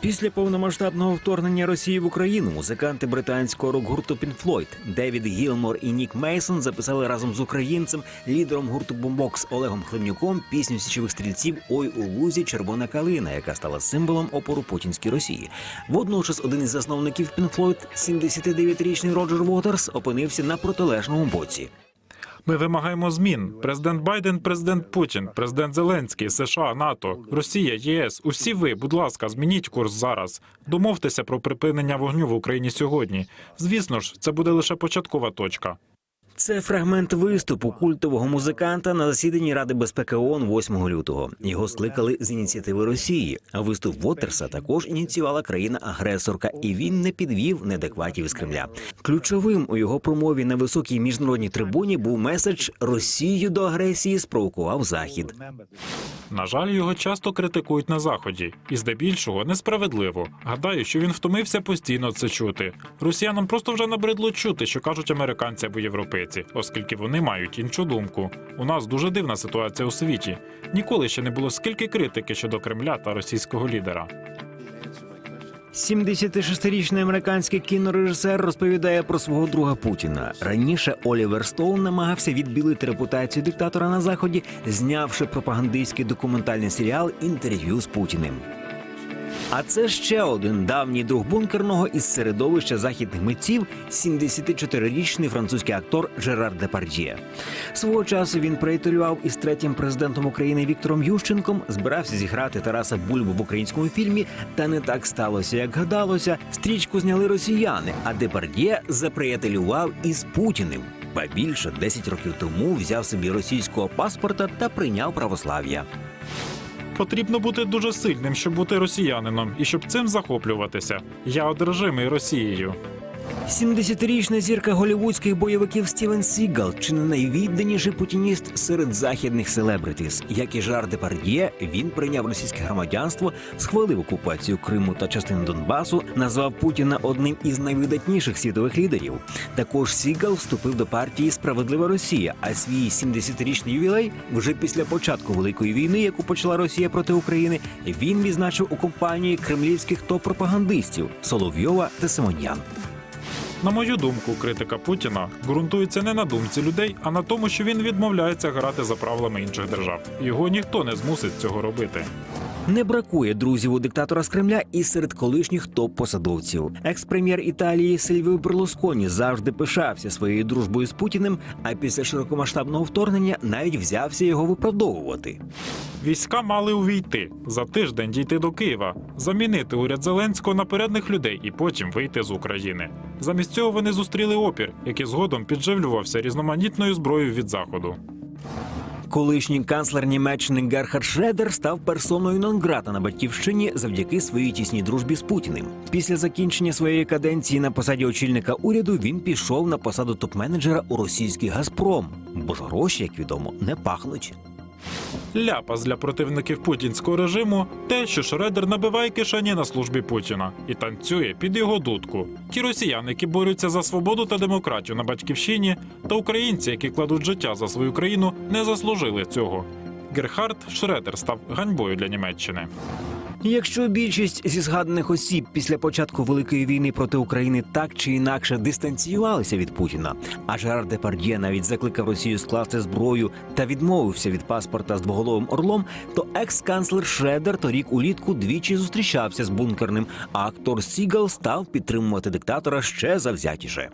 Після повномасштабного вторгнення Росії в Україну музиканти британського рок-гурту Pink Floyd Девід Гілмор і Нік Мейсон записали разом з українцем, лідером гурту Бомбокс Олегом Хливнюком пісню січових стрільців Ой у лузі червона калина, яка стала символом опору путінській Росії. Водночас один із засновників Pink Floyd, 79-річний Роджер Уотерс, опинився на протилежному боці. Ми вимагаємо змін. Президент Байден, президент Путін, президент Зеленський, США, НАТО, Росія, ЄС. Усі ви, будь ласка, змініть курс зараз. Домовтеся про припинення вогню в Україні сьогодні. Звісно ж, це буде лише початкова точка. Це фрагмент виступу культового музиканта на засіданні Ради безпеки ООН 8 лютого. Його скликали з ініціативи Росії. А виступ Вотерса також ініціювала країна-агресорка, і він не підвів неадекватів з Кремля. Ключовим у його промові на високій міжнародній трибуні був меседж Росію до агресії спровокував Захід. На жаль, його часто критикують на заході, і здебільшого несправедливо. Гадаю, що він втомився постійно це чути. Росіянам просто вже набридло чути, що кажуть американці або європейці, оскільки вони мають іншу думку. У нас дуже дивна ситуація у світі. Ніколи ще не було скільки критики щодо Кремля та російського лідера. 76-річний американський кінорежисер розповідає про свого друга Путіна. Раніше Олівер Стоун намагався відбілити репутацію диктатора на заході, знявши пропагандистський документальний серіал інтерв'ю з Путіним. А це ще один давній друг бункерного із середовища західних митців, 74-річний французький актор Жерар Депардьє. Свого часу він приятелював із третім президентом України Віктором Ющенком, збирався зіграти Тараса Бульбу в українському фільмі. Та не так сталося, як гадалося. Стрічку зняли росіяни, а Депардьє заприятелював із Путіним. Ба більше 10 років тому взяв собі російського паспорта та прийняв православ'я. Потрібно бути дуже сильним, щоб бути росіянином і щоб цим захоплюватися. Я одержимий Росією. 70-річна зірка голівудських бойовиків Стівен Сігал чи не найвідданіший путініст серед західних селебритіс. Як і Жар Депардьє, він прийняв російське громадянство, схвалив окупацію Криму та частин Донбасу, назвав Путіна одним із найвидатніших світових лідерів. Також Сігал вступив до партії Справедлива Росія, а свій 70-річний ювілей вже після початку великої війни, яку почала Росія проти України, він відзначив у компанії кремлівських топ-пропагандистів Соловйова та Симонян. На мою думку, критика Путіна ґрунтується не на думці людей, а на тому, що він відмовляється грати за правилами інших держав. Його ніхто не змусить цього робити. Не бракує друзів у диктатора з Кремля і серед колишніх топ-посадовців. Екс-прем'єр Італії Сильвіо Берлусконі завжди пишався своєю дружбою з Путіним, а після широкомасштабного вторгнення навіть взявся його виправдовувати. Війська мали увійти за тиждень дійти до Києва, замінити уряд Зеленського на порядних людей і потім вийти з України. Замість цього вони зустріли опір, який згодом підживлювався різноманітною зброєю від заходу. Колишній канцлер Німеччини Герхард Шредер став персоною нон-грата на батьківщині завдяки своїй тісній дружбі з Путіним. Після закінчення своєї каденції на посаді очільника уряду він пішов на посаду топ-менеджера у російський Газпром, бо ж гроші, як відомо, не пахнуть. Ляпас для противників путінського режиму те, що Шредер набиває кишені на службі Путіна і танцює під його дудку. Ті росіяни, які борються за свободу та демократію на батьківщині, та українці, які кладуть життя за свою країну, не заслужили цього. Герхард Шредер став ганьбою для Німеччини. Якщо більшість зі згаданих осіб після початку великої війни проти України так чи інакше дистанціювалися від Путіна, а Жерар Депардьє навіть закликав Росію скласти зброю та відмовився від паспорта з двоголовим орлом, то екс-канцлер Шредер торік улітку двічі зустрічався з бункерним, а актор Сігал став підтримувати диктатора ще завзятіше.